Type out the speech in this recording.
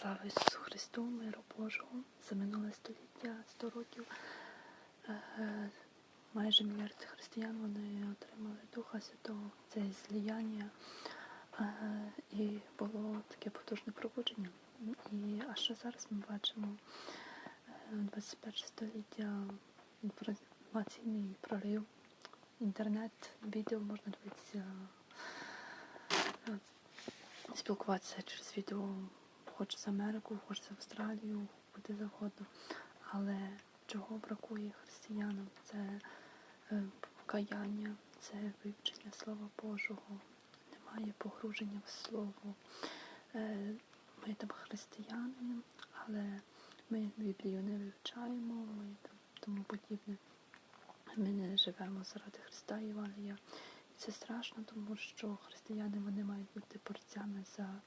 Слава Ісусу Христу, миру Божого, за минуле століття, 100 років. е, Майже мільярд християн вони отримали Духа Святого, це зліяння. е, І було таке потужне пробудження. І, а що зараз ми бачимо? Е, 21 століття інформаційний прорив, інтернет, відео можна дивитися, е, спілкуватися через відео, хоч з Америку, хоч з Австралію, куди завгодно. Але чого бракує християнам? Це е, покаяння, це вивчення Слова Божого, немає погруження в Слово. Е, Ми там християни, але ми Біблію не вивчаємо і там, тому подібне. Ми не живемо заради Христа Євангелія. І це страшно, тому що християни вони мають бути борцями за